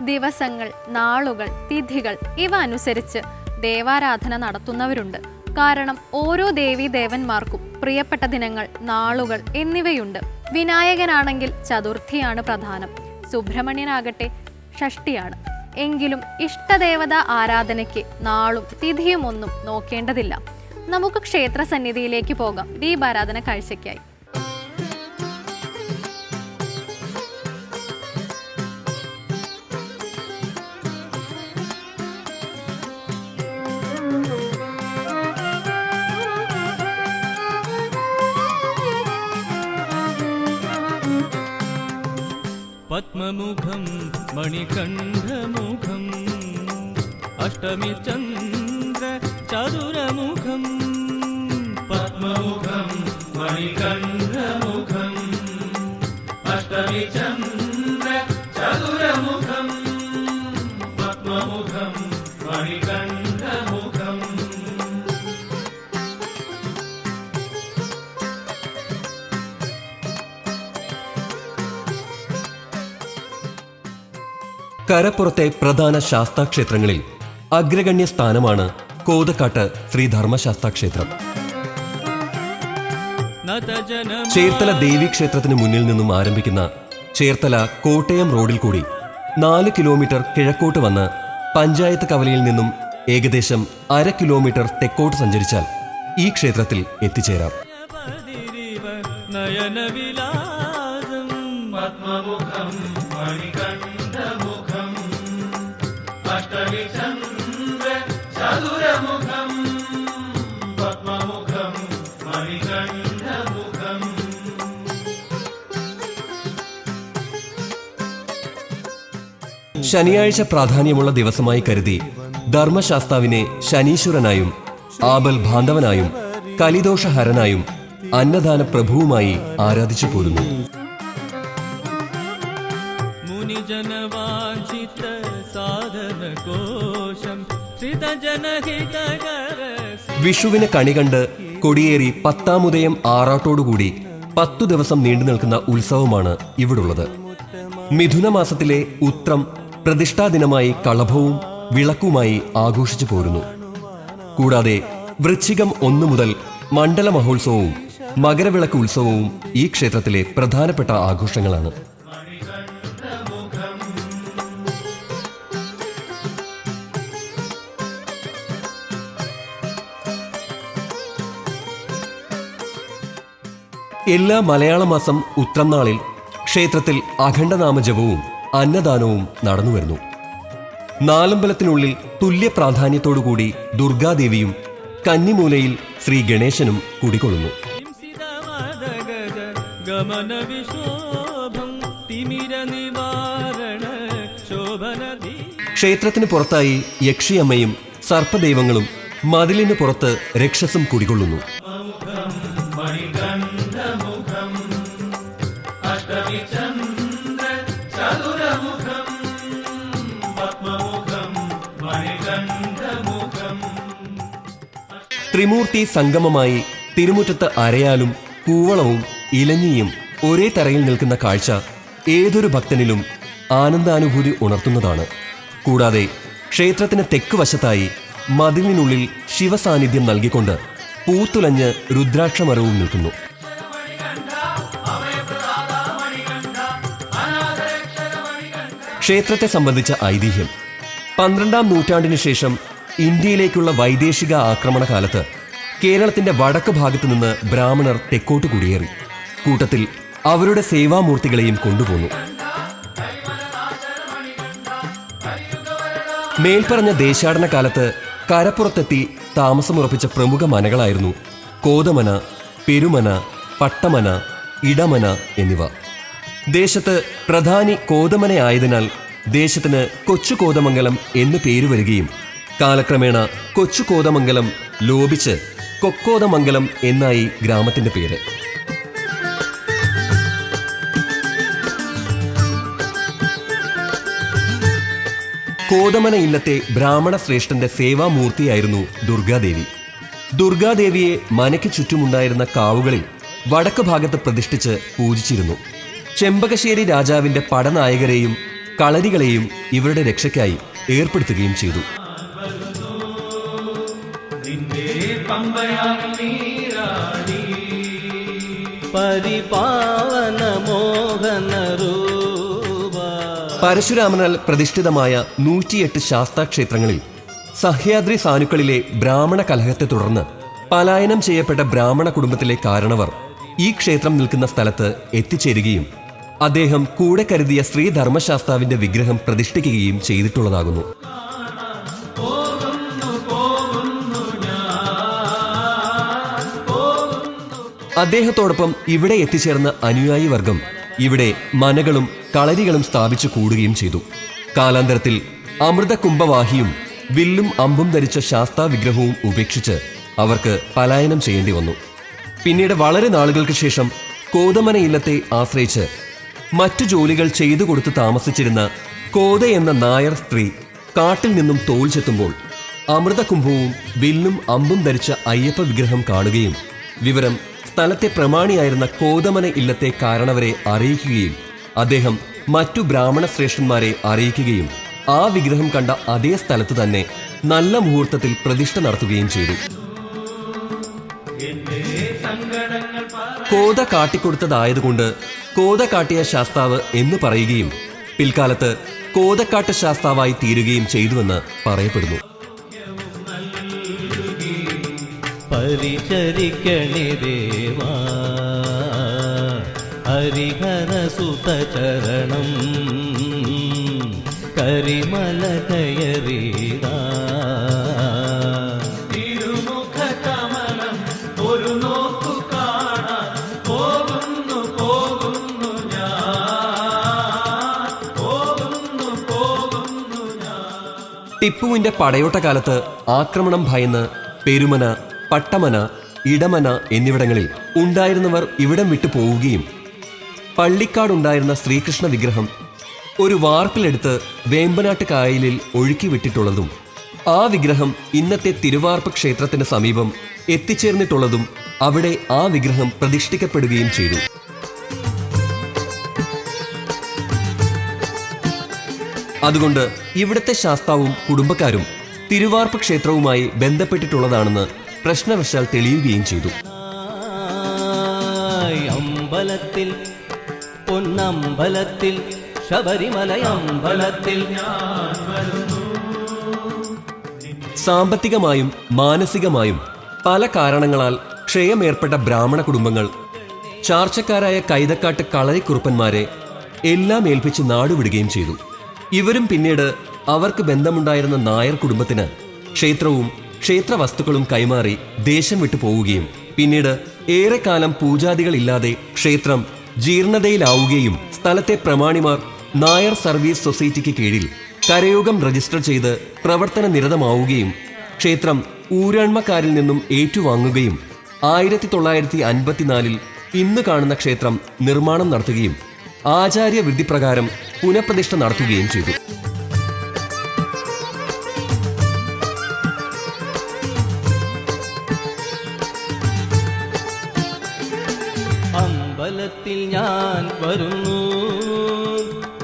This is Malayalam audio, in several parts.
ദിവസങ്ങൾ നാളുകൾ തിഥികൾ ഇവ അനുസരിച്ച് ദേവാരാധന നടത്തുന്നവരുണ്ട്. കാരണം ഓരോ ദേവി ദേവന്മാർക്കും പ്രിയപ്പെട്ട ദിനങ്ങൾ നാളുകൾ എന്നിവയുണ്ട്. വിനായകനാണെങ്കിൽ ചതുർത്ഥിയാണ് പ്രധാനം. സുബ്രഹ്മണ്യനാകട്ടെ ഷഷ്ടിയാണ് എങ്കിലും ഇഷ്ടദേവത ആരാധനയ്ക്ക് നാളും തിഥിയും ഒന്നും നോക്കേണ്ടതില്ല. നമുക്ക് ക്ഷേത്ര സന്നിധിയിലേക്ക് പോകാം ദീപാരാധന കാഴ്ചയ്ക്കായി. पद्ममुखं मणिकण्ठमुखम् अष्टमि चन्द्र चतुरमुखम् पद्ममुखं मणिकण्ठमुखम् अष्टमि चन्द्र चतुरमुखम् पद्ममुखं मणिकण्ठमुखम् കരപ്പുറത്തെ പ്രധാന ശാസ്താക്ഷേത്രങ്ങളിൽ അഗ്രഗണ്യ സ്ഥാനമാണ് കോതക്കാട്ട് ശ്രീധർമ്മശാസ്താക്ഷേത്രം. ചേർത്തല ദേവി ക്ഷേത്രത്തിന് മുന്നിൽ നിന്നും ആരംഭിക്കുന്ന ചേർത്തല കോട്ടയം റോഡിൽ കൂടി നാല് കിലോമീറ്റർ കിഴക്കോട്ട് വന്ന് പഞ്ചായത്ത് കവലയിൽ നിന്നും ഏകദേശം അര കിലോമീറ്റർ തെക്കോട്ട് സഞ്ചരിച്ചാൽ ഈ ക്ഷേത്രത്തിൽ എത്തിച്ചേരാം. നയനവിലാസം ശനിയാഴ്ച പ്രാധാന്യമുള്ള ദിവസമായി കരുതി ധർമ്മശാസ്താവിനെ ശനീശ്വരനായും ആബൽ ബാന്ധവനായും കലിദോഷഹരനായും അന്നദാന പ്രഭുവുമായി ആരാധിച്ചു പോരുന്നു. മുനിജനവാഞ്ചിത സാധന കോശം വിഷുവിനെ കണികണ്ട് കണി കണ്ട് കൊടിയേറി പത്താമുദയം ആറാട്ടോടുകൂടി പത്തു ദിവസം നീണ്ടു നിൽക്കുന്ന ഉത്സവമാണ് ഇവിടുള്ളത്. മിഥുന മാസത്തിലെ ഉത്രം പ്രതിഷ്ഠാദിനമായി കളഭവും വിളക്കുമായി ആഘോഷിച്ചു പോരുന്നു. കൂടാതെ വൃശ്ചികം ഒന്നു മുതൽ മണ്ഡല മഹോത്സവവും മകരവിളക്ക് ഉത്സവവും ഈ ക്ഷേത്രത്തിലെ പ്രധാനപ്പെട്ട ആഘോഷങ്ങളാണ്. എല്ലാ മലയാള മാസം ഉത്രം നാളിൽ ക്ഷേത്രത്തിൽ അഖണ്ഡനാമജപവും അന്നദാനവും നടന്നു വരുന്നു. നാലമ്പലത്തിനുള്ളിൽ തുല്യ പ്രാധാന്യത്തോടുകൂടി ദുർഗാദേവിയും കന്നിമൂലയിൽ ശ്രീ ഗണേശനും കുടികൊള്ളുന്നു. ക്ഷേത്രത്തിന് പുറത്തായി യക്ഷിയമ്മയും സർപ്പദൈവങ്ങളും മതിലിന് പുറത്ത് രക്ഷസും കുടികൊള്ളുന്നു. ത്രിമൂർത്തി സംഗമമായി തിരുമുറ്റത്ത് അരയാലും കൂവളവും ഇലഞ്ഞിയും ഒരേ തറയിൽ നിൽക്കുന്ന കാഴ്ച ഏതൊരു ഭക്തനിലും ആനന്ദാനുഭൂതി ഉണർത്തുന്നതാണ്. കൂടാതെ ക്ഷേത്രത്തിന് തെക്ക് വശത്തായി മതിലിനുള്ളിൽ ശിവസാന്നിധ്യം നൽകിക്കൊണ്ട് പൂത്തുലഞ്ഞ് രുദ്രാക്ഷമരവും നിൽക്കുന്നു. ക്ഷേത്രത്തെ സംബന്ധിച്ച ഐതിഹ്യം. പന്ത്രണ്ടാം നൂറ്റാണ്ടിനു ശേഷം ഇന്ത്യയിലേക്കുള്ള വൈദേശിക ആക്രമണ കാലത്ത് കേരളത്തിന്റെ വടക്ക് ഭാഗത്തു നിന്ന് ബ്രാഹ്മണർ തെക്കോട്ട് കുടിയേറി. കൂട്ടത്തിൽ അവരുടെ സേവാമൂർത്തികളെയും കൊണ്ടുപോന്നു. മേൽപ്പറഞ്ഞ ദേശാടന കാലത്ത് കരപ്പുറത്തെത്തി താമസമുറപ്പിച്ച പ്രമുഖ മനകളായിരുന്നു കോതമന പെരുമന പട്ടമന ഇടമന എന്നിവ. ദേശത്ത് പ്രധാനി കോതമനയായതിനാൽ ദേശത്തിന് കൊച്ചു കോതമംഗലം എന്ന് പേര് വരികയും കാലക്രമേണ കൊച്ചു കോതമംഗലം ലോപിച്ച് കൊക്കോതമംഗലം എന്നായി ഗ്രാമത്തിന്റെ പേര്. കോതമന ഇല്ലത്തെ ബ്രാഹ്മണ ശ്രേഷ്ഠന്റെ സേവാമൂർത്തിയായിരുന്നു ദുർഗാദേവി. ദുർഗാദേവിയെ മനയ്ക്ക് ചുറ്റുമുണ്ടായിരുന്ന കാവുകളിൽ വടക്ക് ഭാഗത്ത് പ്രതിഷ്ഠിച്ച് പൂജിച്ചിരുന്നു. ചെമ്പകശ്ശേരി രാജാവിന്റെ പടനായകരെയും കളരികളെയും ഇവരുടെ രക്ഷയ്ക്കായി ഏർപ്പെടുത്തുകയും ചെയ്തു. പരശുരാമനാൽ പ്രതിഷ്ഠിതമായ നൂറ്റിയെട്ട് ശാസ്താക്ഷേത്രങ്ങളിൽ സഹ്യാദ്രി സാനുക്കളിലെ ബ്രാഹ്മണ കലഹത്തെ തുടർന്ന് പലായനം ചെയ്യപ്പെട്ട ബ്രാഹ്മണ കുടുംബത്തിലെ കാരണവർ ഈ ക്ഷേത്രം നിൽക്കുന്ന സ്ഥലത്ത് എത്തിച്ചേരുകയും അദ്ദേഹം കൂടെ കരുതിയ ശ്രീധർമ്മശാസ്താവിന്റെ വിഗ്രഹം പ്രതിഷ്ഠിക്കുകയും ചെയ്തിട്ടുള്ളതാകുന്നു. അദ്ദേഹത്തോടൊപ്പം ഇവിടെ എത്തിച്ചേർന്ന അനുയായി വർഗം ഇവിടെ മനകളും കളരികളും സ്ഥാപിച്ചു കൂടുകയും ചെയ്തു. കാലാന്തരത്തിൽ അമൃത കുംഭവാഹിയും വില്ലും അമ്പും ധരിച്ച ശാസ്താ വിഗ്രഹവും ഉപേക്ഷിച്ച് അവർക്ക് പലായനം ചെയ്യേണ്ടി വന്നു. പിന്നീട് വളരെ നാളുകൾക്ക് ശേഷം കോതമന ഇല്ലത്തെ ആശ്രയിച്ച് മറ്റു ജോലികൾ ചെയ്തു കൊടുത്ത് താമസിച്ചിരുന്ന കോത എന്ന നായർ സ്ത്രീ കാട്ടിൽ നിന്നും തോൽ ചെത്തുമ്പോൾ അമൃതകുംഭവും വില്ലും അമ്പും ധരിച്ച അയ്യപ്പ വിഗ്രഹം കാണുകയും വിവരം സ്ഥലത്തെ പ്രമാണിയായിരുന്ന കോതമന ഇല്ലത്തെ കാരണവരെ അറിയിക്കുകയും അദ്ദേഹം മറ്റു ബ്രാഹ്മണ ശ്രേഷ്ഠന്മാരെ അറിയിക്കുകയും ആ വിഗ്രഹം കണ്ട അതേ സ്ഥലത്ത് തന്നെ നല്ല മുഹൂർത്തത്തിൽ പ്രതിഷ്ഠ നടത്തുകയും ചെയ്തു. കോത കാട്ടിക്കൊടുത്തതായതുകൊണ്ട് കോത കാട്ടിയ ശാസ്താവ് എന്ന് പറയുകയും പിൽക്കാലത്ത് കോതക്കാട്ട് ശാസ്താവായി തീരുകയും ചെയ്തുവെന്ന് പറയപ്പെടുന്നു. കാണാൻ പോകുന്നു പോകുന്നു ഞാൻ. കരിമല പോകുന്നു ടിപ്പുവിന്റെ പടയോട്ട കാലത്ത് ആക്രമണം ഭയന്ന് പെരുമന പട്ടമന ഇടമന എന്നിവിടങ്ങളിൽ ഉണ്ടായിരുന്നവർ ഇവിടം വിട്ടു പോവുകയും പള്ളിക്കാടുണ്ടായിരുന്ന ശ്രീകൃഷ്ണ വിഗ്രഹം ഒരു വാർപ്പിലെടുത്ത് വേമ്പനാട്ട് കായലിൽ ഒഴുക്കി വിട്ടിട്ടുള്ളതും ആ വിഗ്രഹം ഇന്നത്തെ തിരുവാർപ്പ് ക്ഷേത്രത്തിന് സമീപം എത്തിച്ചേർന്നിട്ടുള്ളതും അവിടെ ആ വിഗ്രഹം പ്രതിഷ്ഠിക്കപ്പെടുകയും ചെയ്തു. അതുകൊണ്ട് ഇവിടുത്തെ ശാസ്താവും കുടുംബക്കാരും തിരുവാർപ്പ് ക്ഷേത്രവുമായി ബന്ധപ്പെട്ടിട്ടുള്ളതാണെന്ന് പ്രശ്നവശാൽ തെളിയുകയും ചെയ്തു. അമ്പലത്തിൽ പൊന്നമ്പലത്തിൽ ശബരിമല അമ്പലത്തിൽ സാമ്പത്തികമായും മാനസികമായും പല കാരണങ്ങളാൽ ക്ഷയമേർപ്പെട്ട ബ്രാഹ്മണ കുടുംബങ്ങൾ ചാർച്ചക്കാരായ കൈതക്കാട്ട് കളരിക്കുറുപ്പന്മാരെ എല്ലാം ഏൽപ്പിച്ച് നാടുവിടുകയും ചെയ്തു. ഇവരും പിന്നീട് അവർക്ക് ബന്ധമുണ്ടായിരുന്ന നായർ കുടുംബത്തിന് ക്ഷേത്രവും ക്ഷേത്ര വസ്തുക്കളും കൈമാറി ദേശം വിട്ടു പോവുകയും. പിന്നീട് ഏറെക്കാലം പൂജാദികളില്ലാതെ ക്ഷേത്രം ജീർണതയിലാവുകയും സ്ഥലത്തെ പ്രമാണിമാർ നായർ സർവീസ് സൊസൈറ്റിക്ക് കീഴിൽ കരയോഗം രജിസ്റ്റർ ചെയ്ത് പ്രവർത്തന നിരതമാവുകയും ക്ഷേത്രം ഊരാൺമക്കാരിൽ നിന്നും ഏറ്റുവാങ്ങുകയും ആയിരത്തി തൊള്ളായിരത്തി അൻപത്തിനാലിൽ ഇന്ന് കാണുന്ന ക്ഷേത്രം നിർമ്മാണം നടത്തുകയും ആചാര്യ വിധിപ്രകാരം പുനഃപ്രതിഷ്ഠ നടത്തുകയും ചെയ്തു. വരുന്നു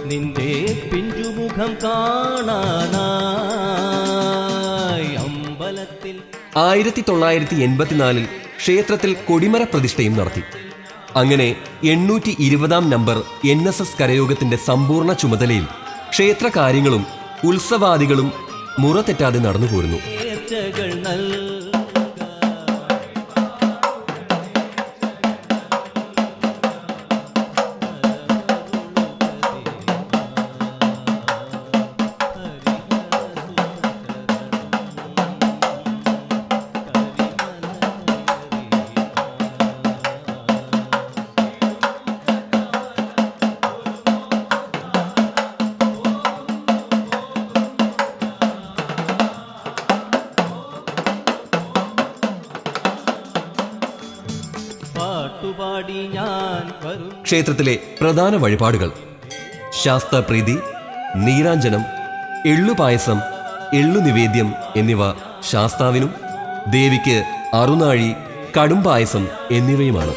നിന്റെ പിഞ്ചുമുഖം കാണാനായി അമ്പലത്തിൽ ആയിരത്തി തൊള്ളായിരത്തി എൺപത്തിനാലിൽ ക്ഷേത്രത്തിൽ കൊടിമര പ്രതിഷ്ഠയും നടത്തി. അങ്ങനെ എണ്ണൂറ്റി ഇരുപതാം നമ്പർ എൻ എസ് എസ് കരയോഗത്തിന്റെ സമ്പൂർണ ചുമതലയിൽ ക്ഷേത്ര കാര്യങ്ങളും ഉത്സവാദികളും മുറ തെറ്റാതെ നടന്നുപോരുന്നു ക്ഷേത്രത്തിലെ പ്രധാന വഴിപാടുകൾ. ശാസ്ത്രപ്രീതി നീരാഞ്ജനം എള്ളുപായസം എള്ളു നിവേദ്യം എന്നിവ ശാസ്താവിനും ദേവിക്ക് അറുനാഴി കടുംപായസം എന്നിവയുമാണ്.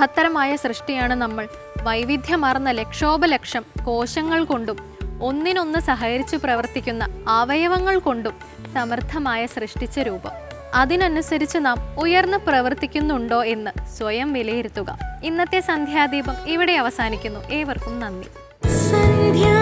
മഹത്തരമായ സൃഷ്ടിയാണ് നമ്മൾ. വൈവിധ്യമാർന്ന ലക്ഷോപലക്ഷം കോശങ്ങൾ കൊണ്ടും ഒന്നിനൊന്ന് സഹകരിച്ചു പ്രവർത്തിക്കുന്ന അവയവങ്ങൾ കൊണ്ടും സമർത്ഥമായ സൃഷ്ടിച്ച രൂപം. അതിനനുസരിച്ച് നാം ഉയർന്നു പ്രവർത്തിക്കുന്നുണ്ടോ എന്ന് സ്വയം വിലയിരുത്തുക. ഇന്നത്തെ സന്ധ്യാദീപം ഇവിടെ അവസാനിക്കുന്നു. ഏവർക്കും നന്ദി. സന്ധ്യാ